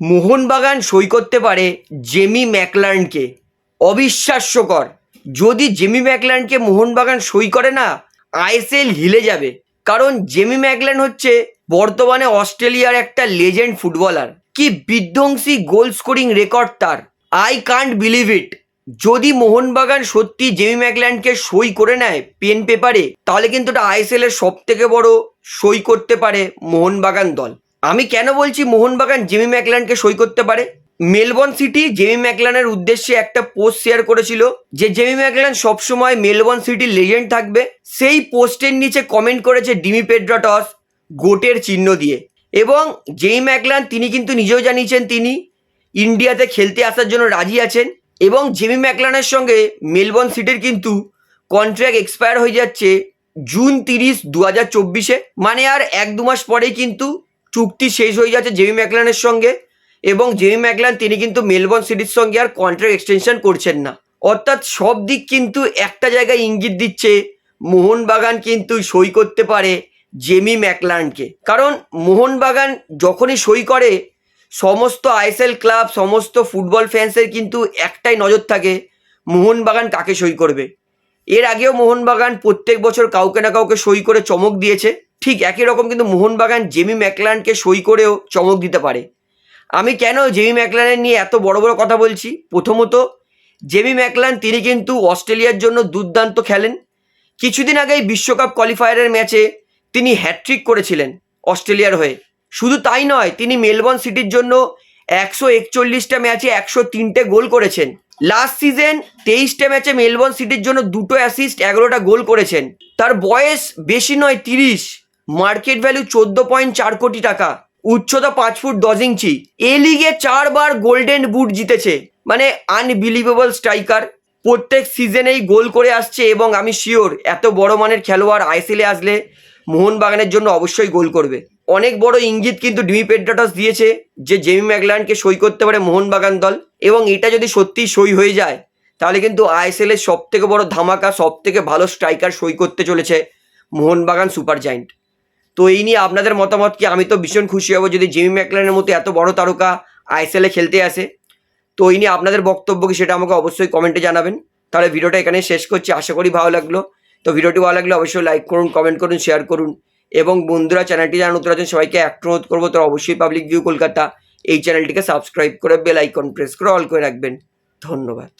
মোহনবাগান সই করতে পারে জেমি ম্যাকলার্নকে। অবিশ্বাস্যকর। যদি জেমি ম্যাকলার্নকে মোহনবাগান সই করে না, আইএসএল হিলে যাবে। কারণ জেমি ম্যাকল্যান্ড হচ্ছে বর্তমানে অস্ট্রেলিয়ার একটা লেজেন্ড ফুটবলার। কি বিধ্বংসী গোল স্কোরিং রেকর্ড তার। I can't believe it. যদি মোহনবাগান সত্যি জেমি ম্যাকল্যান্ডকে সই করে নেয় পেন পেপারে, তাহলে কিন্তু এটা আইএসএল এর সব থেকে বড় সই করতে পারে মোহনবাগান দল। আমি কেন বলছি মোহনবাগান জেমি ম্যাকল্যান্ডকে সই করতে পারে? মেলবর্ন সিটি জেমি ম্যাকল্যানের উদ্দেশ্যে একটা পোস্ট শেয়ার করেছিল যে জেমি ম্যাকল্যান সবসময় মেলবর্ন সিটির লেজেন্ড থাকবে। সেই পোস্টের নিচে কমেন্ট করেছে ডিমি পেড্রাটস গোটের চিহ্ন দিয়ে। এবং জেমি ম্যাকল্যান তিনি কিন্তু নিজেও জানিয়েছেন তিনি ইন্ডিয়াতে খেলতে আসার জন্য রাজি আছেন এবং জেমি ম্যাকলানের সঙ্গে মেলবর্ন সিটির কিন্তু কন্ট্র্যাক্ট এক্সপায়ার হয়ে যাচ্ছে জুন তিরিশ দু হাজার চব্বিশে। মানে আর এক দু মাস পরেই কিন্তু চুক্তি শেষ হয়ে যাচ্ছে জেমি ম্যাকলানের সঙ্গে এবং জেমি ম্যাকলান, তিনি কিন্তু মেলবোর্ন সিটির সঙ্গে আর কন্ট্রাক্ট এক্সটেনশন করছেন না। অর্থাৎ সব দিক কিন্তু একটা জায়গায় ইঙ্গিত দিচ্ছে, মোহনবাগান কিন্তু সই করতে পারে জেমি ম্যাকলানকে। কারণ মোহনবাগান যখনই সই করে, সমস্ত আইএসএল ক্লাব, সমস্ত ফুটবল ফ্যান্সের কিন্তু একটাই নজর থাকে, মোহনবাগান কাকে সই করবে। এর আগেও মোহনবাগান প্রত্যেক বছর কাউকে না কাউকে সই করে চমক দিয়েছে। ঠিক একই রকম কিন্তু মোহনবাগান জেমি ম্যাকলানকে সই করেও চমক দিতে পারে। আমি কেন জেমি ম্যাকলানের নিয়ে এত বড় বড় কথা বলছি? প্রথমত, জেমি ম্যাকলান তিনি কিন্তু অস্ট্রেলিয়ার জন্য দুর্দান্ত খেলেন। কিছুদিন আগেই বিশ্বকাপ কোয়ালিফায়ারের ম্যাচে তিনি হ্যাট্রিক করেছিলেন অস্ট্রেলিয়ার হয়ে। শুধু তাই নয়, তিনি মেলবর্ন সিটির জন্য একশো একচল্লিশটা ম্যাচে একশো তিনটে গোল করেছেন। লাস্ট সিজন তেইশটা ম্যাচে মেলবর্ন সিটির জন্য দুটো অ্যাসিস্ট, এগারোটা গোল করেছেন। তার বয়স বেশি নয়, তিরিশ। মার্কেট ভ্যালু চোদ্দ পয়েন্ট চার কোটি টাকা। উচ্চতা পাঁচ ফুট দশ ইঞ্চি। এ লিগে চারবার গোল্ডেন বুট জিতেছে। মানে আনবিলিভেবল স্ট্রাইকার প্রত্যেক সিজনেই গোল করে আসছে এবং আমি শিওর এত বড় মানের খেলোয়াড় আইসিলে আসলে মোহনবাগানের জন্য অবশ্যই গোল করবে। অনেক বড় ইঙ্গিত কিন্তু ডিমি পেড্রাটস দিয়েছে যে জেমি ম্যাকল্যান্ডকে সই করতে পারে মোহনবাগান দল এবং এটা যদি সত্যিই সই হয়ে যায়, তাহলে কিন্তু আইএসএল এর সব থেকে বড় ধামাকা সব থেকে ভালো স্ট্রাইকার সই করতে চলেছে মোহনবাগান সুপার জায়েন্ট। তো এই নিয়ে আপনাদের মতামত কি? আমি তো ভীষণ খুশি হব যদি জেমি ম্যাকলানের মতো এত বড় তারকা আইএসএল খেলতে আসে। তো এই নিয়ে আপনাদের বক্তব্য কি সেটা আমাকে অবশ্যই কমেন্টে জানাবেন। তাহলে ভিডিওটা এখানে শেষ করছি, আশা করি ভালো লাগল। তো ভিডিওটি ভালো লাগলে অবশ্যই লাইক করুন কমেন্ট করুন শেয়ার করুন। এবং বন্ধুরা চ্যানেলটি যারা নতুন আছেন, সবাইকে একটা অনুরোধ করব তো অবশ্যই পাবলিক ভিউ কলকাতা এই চ্যানেলটিকে সাবস্ক্রাইব করে বেল আইকন প্রেস করে অল করে রাখবেন। ধন্যবাদ।